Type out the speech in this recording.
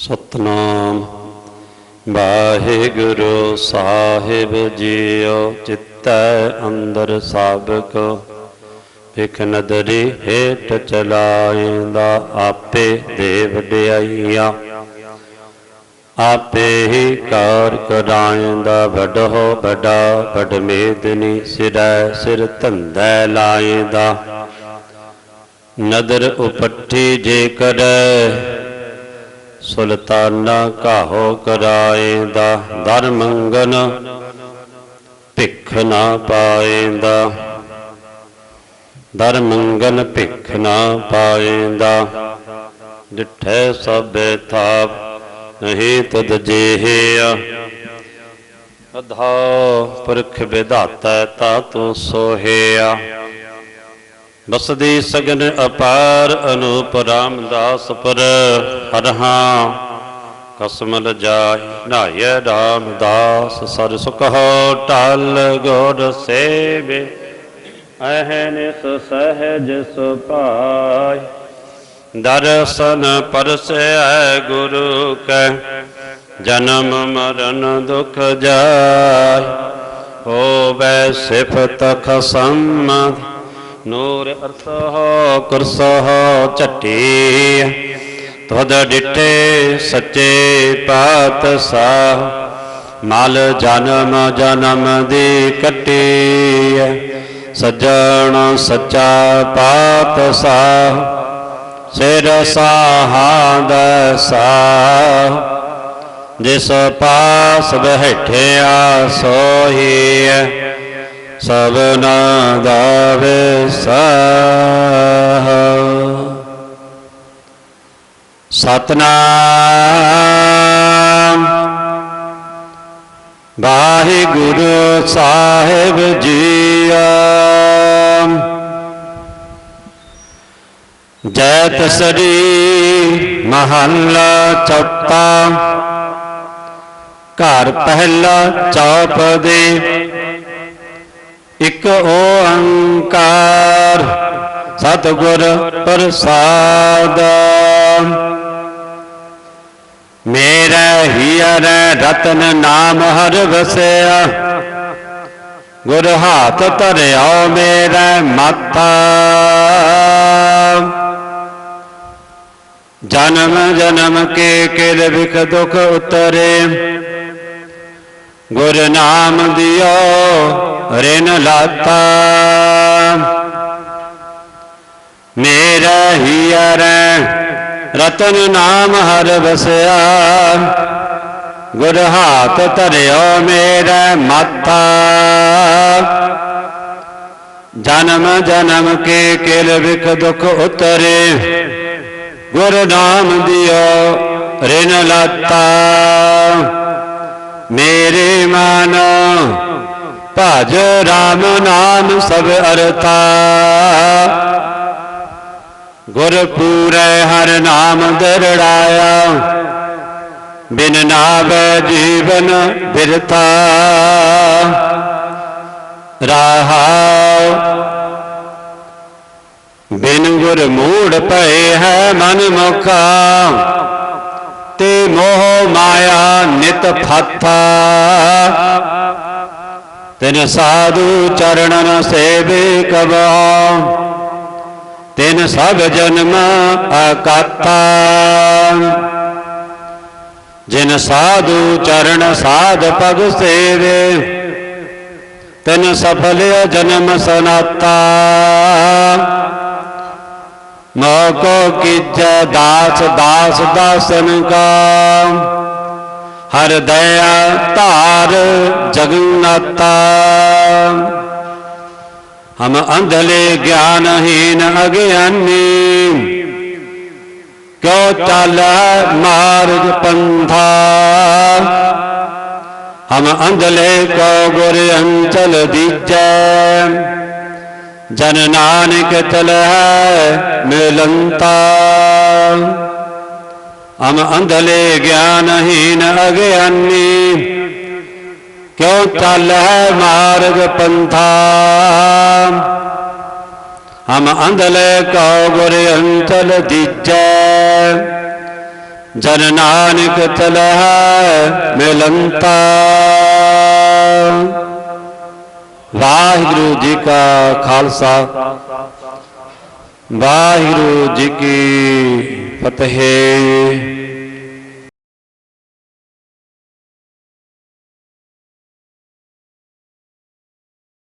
ਸਤਨਾਮ। ਵਾਹਿਗੁਰੂ ਸਾਹਿਬ ਜੀਓ, ਚਿੱਤੈ ਅੰਦਰ ਸਾਬਕ। ਵਿਖ ਨਦਰੀ ਹੇਠ ਚਲਾਇਂਦਾ ਆਪੇ ਦੇ ਵਡਿਆਈਆ ਆਪੇ ਹੀ ਕਾਰ ਕਰਾਇਂਦਾ ਵੱਡੋ ਵੱਡਾ ਵੱਡ ਮੇਦਨੀ ਸਿਰੈ ਸਿਰ ਧੰਦੈ ਲਾਇਂਦਾ ਨਦਰ ਉਪੱਠੀ ਜੇ ਕਰੈ ਸੁਲਤਾਨਾ ਕਾਹੋ ਕਰਾਏਂਦਾ ਦਰ ਮੰਗਨ ਭਿੱਖ ਨਾ ਪਾਏਂਦਾ ਦਰ ਮੰਗਨ ਭਿੱਖ ਨਾ ਪਾਏਂਦਾ ਡਿਠੈ ਸਭੇ ਥਾਪ ਨਹੀਂ ਤਦ ਜੇਹਿਆ। ਅਧਾ ਪੁਰਖ ਵਿਧਾਤਾ ਤਾ ਤੂੰ ਸੋਹਿਆ। ਬਸਦੀ ਸਗਨ ਅਪਾਰ ਅਨੂਪ ਰਾਮਦਾਸ ਪਰ ਹਰਹਾ ਕਸਮਲ ਜਾਇ ਨਾਇ ਰਾਮਦਾਸ, ਸਰ ਸੁਖ ਟਲ ਗੋਰ ਸੇਵੇ। ਅਹਨਿਸ ਸਹਜ ਸੁਪਾਇ ਦਰਸ਼ਨ ਪਰਸੈ ਗੁਰੂ ਕੈ, ਜਨਮ ਮਰਨ ਦੁਖ ਜਾਇ ਹੋਵੈ ਸਿਫਤ ਖਸਮ ਨੂਰ ਅਰਸਹ ਕੁਰਸਹ ਝੱਟੀ। ਤੁਧ ਡਿਠੇ ਸੱਚੇ ਪਾਤਸ਼ਾਹ। ਮਲ ਜਨਮ ਜਨਮ ਦੀ ਕੱਟੀ। ਸੱਜਣ ਸੱਚਾ ਪਾਤਸ਼ਾਹ। ਸਿਰ ਸਾਹਾਂਦ ਸਾਹ। ਜਿਸ ਪਾਸ ਬਹਿਠਿਆ ਸੋਹੀ। ਸਭਨਾ ਦਾ ਵਿਸਾਹ ਸਤਨਾਮ। ਵਾਹਿਗੁਰੂ ਸਾਹਿਬ ਜੀਓ ਜੈ ਤਸਰੀ ਮਹੱਲਾ ਚੌਥਾ। ਘਰ ਪਹਿਲਾ ਚੌਪ ਦੇ ਸਤਿਗੁਰ ਪ੍ਰਸਾਦ। ਮੇਰਾ ਹੀਰ ਰਤਨ ਨਾਮ ਹਰ ਵਸਿਆ। ਗੁਰ ਹਾਥ ਧਰਿਆ ਮੇਰਾ ਮਾਤਾ ਜਨਮ ਜਨਮ ਕੇ ਕਿਲ ਵਿਖ ਦੁਖ ਉਤਰੇ। ਗੁਰ ਨਾਮ ਦਿਓ ਰਿਨ ਲਾਤਾ। ਮੇਰਾ ਹੀਰ ਰਤਨ ਨਾਮ ਹਰ ਵਸਿਆ। ਗੁਰ ਹਾਥ ਧਰਿਓ ਮੇਰਾ ਮਾਤਾ। ਜਨਮ ਜਨਮ ਕੇ ਕਿਲ ਵਿਖ ਦੁਖ ਉਤਰੇ। ਗੁਰ ਨਾਮ ਦਿਓ ਰਿਨ ਲਾਤਾ। ਮੇਰੇ ਮਨ, ਭਜ ਰਾਮ ਨਾਮ ਸਭ ਅਰਥਾ। ਗੁਰ ਪੂਰੇ ਹਰ ਨਾਮ ਦਰੜਾਇਆ। ਬਿਨ ਨਾਵੇ ਜੀਵਨ ਬਿਰਥਾ। ਰਹਾਉ ਬਿਨ ਗੁਰ ਮੂੜ ਪਏ ਹੈ ਮਨ ਮੁਖਾ। ਤੇ ਮੋਹ ਮਾਇਆ ਨਿਤ ਫਾਥਾ। ਤਿਨ ਸਾਧੂ ਚਰਣਨ ਸੇਵੇ ਕਬਾ ਤਿਨ ਸਭ ਜਨਮ ਅਕਾਤਾ ਜਿਨ ਸਾਧੂ ਚਰਨ ਸਾਧ ਪਗ ਸੇਵੇ, ਤਿਨ ਸਫਲਿਆ ਜਨਮ ਸਨਾਤਾ। ਮੋਕੋ ਕੀਜੈ ਦਾਸ ਦਾਸ ਦਾਸਨ ਕਾ ਹਰ ਦਇਆ ਧਾਰ ਜਗਨਨਾਤਾ ਹਮ ਅੰਧਲੇ ਗਿਆਨਹੀਨ ਅਗਿਆਨੀ। ਕਿਉ ਚਾਲੈ ਮਾਰਗ ਪੰਥਾ? ਹਮ ਅੰਧਲੇ ਕੋ ਗੁਰ ਅੰਚਲ ਦੀਜੈ? ਜਨ ਨਾਨਕ ਤਲੈ ਮਿਲੰਤਾ। ਹਮ ਅੰਧਲੇ ਗਿਆਨਹੀਨ ਅਗਿਆਨੀ। ਕਿਉ ਚਾਲੈ ਮਾਰਗ ਪੰਥਾ? ਹਮ ਅੰਧਲੇ ਕਉ ਗੁਰ ਅੰਚਲ ਦੀਜੈ। ਜਨ ਨਾਨਕ ਤਲਹਿ ਮਿਲੰਤਾ। ਵਾਹਿਗੁਰੂ ਜੀ ਕਾ ਖਾਲਸਾ। ਵਾਹਿਗੁਰੂ ਜੀ ਕੀ ਫਤਿਹ।